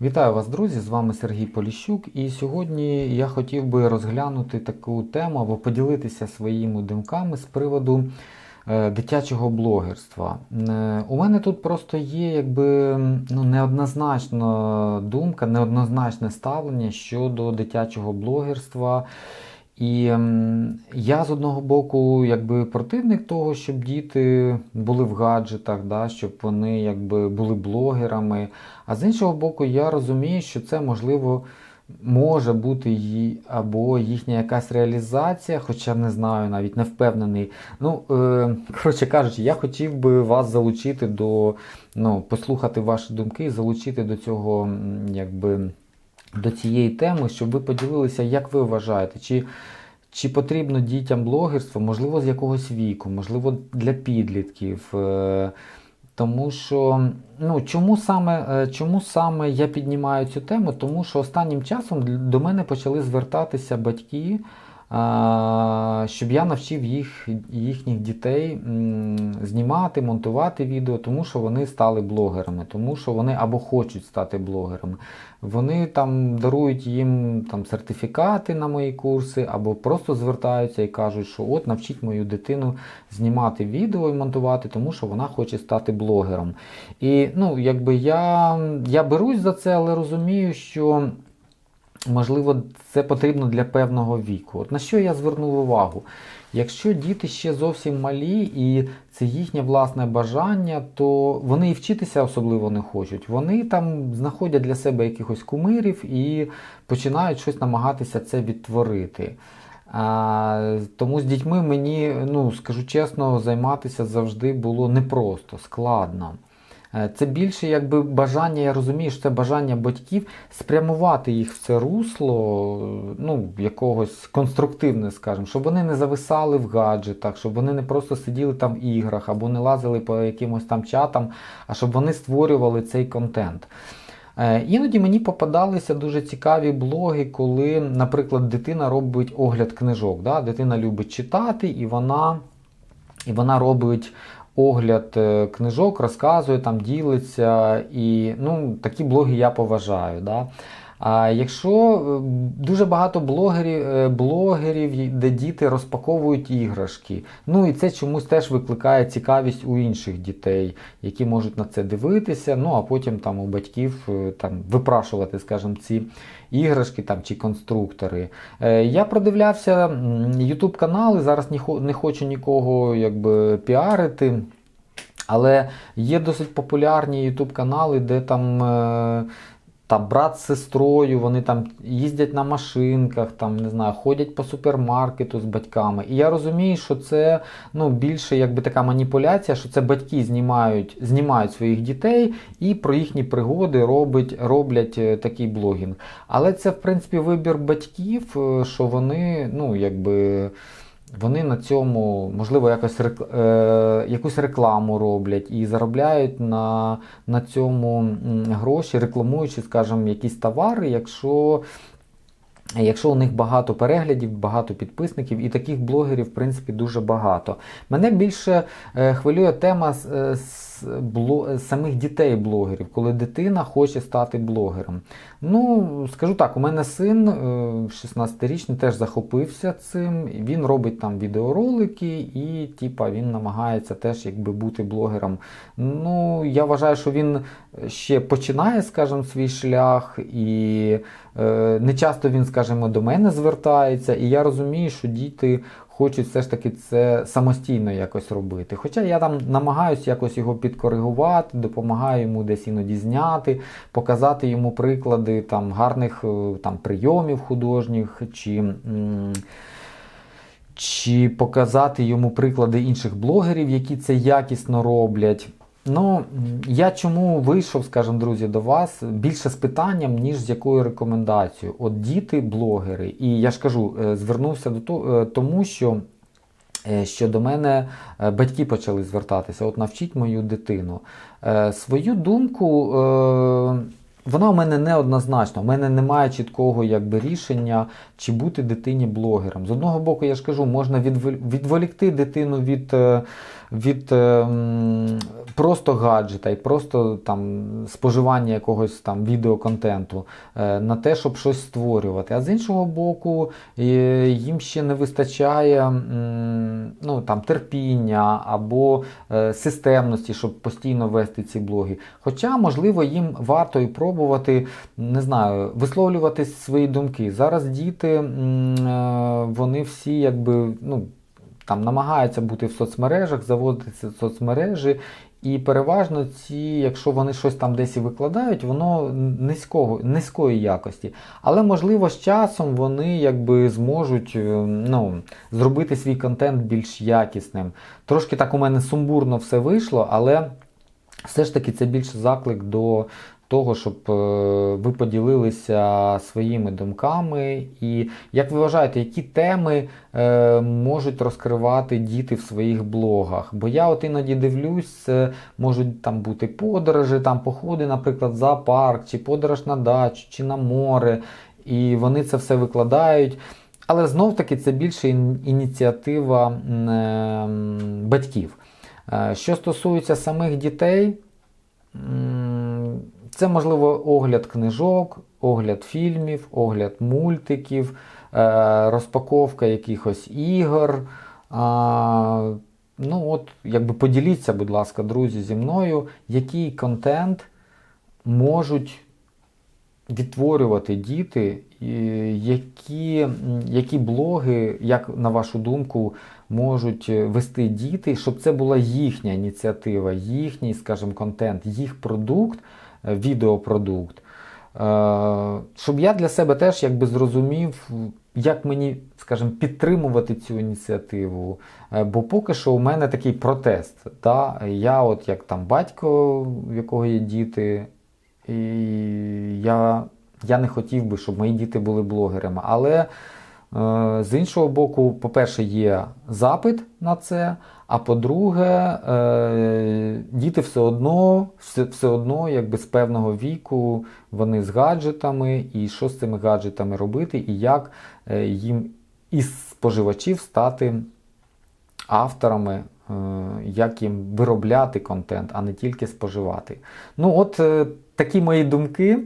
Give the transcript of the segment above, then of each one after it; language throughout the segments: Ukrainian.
Вітаю вас, друзі! З вами Сергій Поліщук. І сьогодні я хотів би розглянути таку тему або поділитися своїми думками з приводу е, дитячого блогерства. Е, у мене тут просто є якби ну, неоднозначна думка, неоднозначне ставлення щодо дитячого блогерства. І ем, я з одного боку, якби противник того, щоб діти були в гаджетах, да, щоб вони якби були блогерами. А з іншого боку, я розумію, що це можливо може бути її або їхня якась реалізація, хоча не знаю, навіть не впевнений. Ну, е, коротше кажучи, я хотів би вас залучити до ну, послухати ваші думки і залучити до цього, якби до цієї теми, щоб ви поділилися, як ви вважаєте, чи, чи потрібно дітям блогерство, можливо, з якогось віку, можливо, для підлітків. Е, Тому що ну, чому саме, е, чому саме я піднімаю цю тему? Тому що останнім часом до мене почали звертатися батьки, щоб я навчив їх, їхніх дітей знімати, монтувати відео, тому що вони стали блогерами, тому що вони або хочуть стати блогерами. Вони там дарують їм там сертифікати на мої курси, або просто звертаються і кажуть, що от навчіть мою дитину знімати відео і монтувати, тому що вона хоче стати блогером. І ну, якби я, я берусь за це, але розумію, що можливо це потрібно для певного віку. От на що я звернув увагу? Якщо діти ще зовсім малі і це їхнє власне бажання, то вони і вчитися особливо не хочуть. Вони там знаходять для себе якихось кумирів і починають щось намагатися це відтворити. А, тому з дітьми мені, ну скажу чесно, займатися завжди було непросто, складно. Е, Це більше якби бажання, я розумію, що це бажання батьків спрямувати їх в це русло, ну, якогось конструктивне, скажімо, щоб вони не зависали в гаджетах, щоб вони не просто сиділи там в іграх або не лазили по якимось там чатам, а щоб вони створювали цей контент. Е, Іноді мені попадалися дуже цікаві блоги, коли, наприклад, дитина робить огляд книжок. Да? Дитина любить читати, і вона, і вона робить огляд е, книжок, розказує, там ділиться. І ну, такі блоги я поважаю. Да? А якщо е, дуже багато блогерів, е, блогерів, де діти розпаковують іграшки, ну і це чомусь теж викликає цікавість у інших дітей, які можуть на це дивитися, ну а потім там у батьків е, там випрашувати, скажімо, ці іграшки там чи конструктори. Я продивлявся YouTube канали, зараз не хочу нікого якби піарити. Але є досить популярні YouTube канали, де там, там брат з сестрою, вони там їздять на машинках, там, не знаю, ходять по супермаркету з батьками. І я розумію, що це ну, більше якби така маніпуляція, що це батьки знімають, знімають своїх дітей і про їхні пригоди робить, роблять е, такий блогінг. Але це, в принципі, вибір батьків, е, що вони, ну, якби. Вони на цьому, можливо, якось е, якусь рекламу роблять і заробляють на, на цьому гроші, рекламуючи, скажімо, якісь товари, якщо, якщо у них багато переглядів, багато підписників, і таких блогерів, в принципі, дуже багато. Мене більше е, хвилює тема з, е, самих дітей-блогерів, коли дитина хоче стати блогером. Ну, скажу так, у мене син е, 16-річний теж захопився цим. Він робить там відеоролики і типа, він намагається теж якби бути блогером. Ну, я вважаю, що він ще починає, скажімо, свій шлях, і е, не часто він, скажімо, до мене звертається. І я розумію, що діти хочуть все ж таки це самостійно якось робити. Хоча я там намагаюся якось його підкоригувати, допомагаю йому десь іноді зняти, показати йому приклади там гарних е, там прийомів художніх чи. м, Чи показати йому приклади інших блогерів, які це якісно роблять. Ну, я чому вийшов, скажімо, друзі, до вас більше з питанням, ніж з якою рекомендацією. От діти блогери. І я ж кажу, е, звернувся до того, тому, що е, що до мене е, батьки почали звертатися, от навчіть мою дитину. Е, Свою думку, е, вона у мене неоднозначна. У мене немає чіткого якби, рішення, чи бути дитині блогером. З одного боку, я ж кажу, можна відволі- відволікти дитину від, е, від е, просто гаджета і просто там споживання якогось там відеоконтенту е, на те, щоб щось створювати. А з іншого боку, їм ще не вистачає ну, там, терпіння або е, системності, щоб постійно вести ці блоги. Хоча, можливо, їм варто і пробувати, не знаю, висловлювати свої думки. Зараз діти, е, вони всі якби, ну, там намагаються бути в соцмережах, заводитися в соцмережі. І переважно ці, якщо вони щось там десь і викладають, воно низького, низької якості. Але можливо з часом вони якби зможуть е, ну, зробити свій контент більш якісним. Трошки так у мене сумбурно все вийшло, але все ж таки це більше заклик до того, щоб е, ви поділилися своїми думками. І як ви вважаєте, які теми е, можуть розкривати діти в своїх блогах? Бо я от іноді дивлюсь, можуть там бути подорожі, там походи, наприклад, в зоопарк, чи подорож на дачу, чи на море, і вони це все викладають. Але знов таки це більше ініціатива е, батьків. Е, Що стосується самих дітей, це можливо огляд книжок, огляд фільмів, огляд мультиків, е, розпаковка якихось ігор. Ну, от, якби поділіться, будь ласка, друзі, зі мною, який контент можуть відтворювати діти, які, які блоги, як на вашу думку, можуть е, вести діти, щоб це була їхня ініціатива, їхній, скажімо, контент, їх продукт, відеопродукт. Е, Щоб я для себе теж якби зрозумів, як мені, скажімо, підтримувати цю ініціативу. Е, Бо поки що у мене такий протест. Да? Я, от як там батько, в якого є діти, і я, я не хотів би, щоб мої діти були блогерами. Але е, з іншого боку, по-перше, є запит на це. А по-друге, е, діти все одно, все, одно, якби з певного віку, вони з гаджетами, і що з цими гаджетами робити, і як е, їм із споживачів стати авторами, е, як їм виробляти контент, а не тільки споживати. Ну, от е, такі мої думки.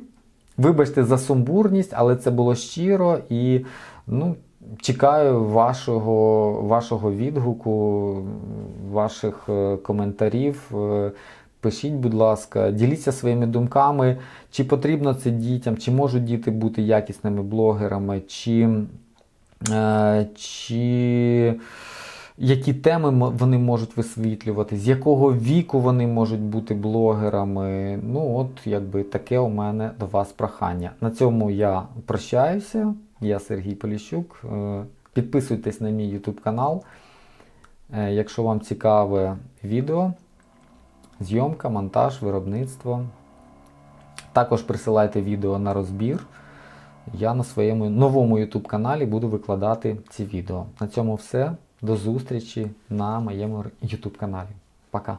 Вибачте за сумбурність, але це було щиро і ну, чекаю вашого, вашого відгуку, ваших е, коментарів. Е, Пишіть, будь ласка, діліться своїми думками, чи потрібно це дітям, чи можуть діти бути якісними блогерами, чи, е, чи які теми вони можуть висвітлювати, з якого віку вони можуть бути блогерами. Ну, от якби таке у мене до вас прохання. На цьому я прощаюся. Я Сергій Поліщук. Е, Підписуйтесь на мій YouTube канал. Е, Якщо вам цікаве відео, зйомка, монтаж, виробництво. Також присилайте відео на розбір. Я на своєму новому YouTube каналі буду викладати ці відео. На цьому все. До зустрічі на моєму YouTube каналі. Пока!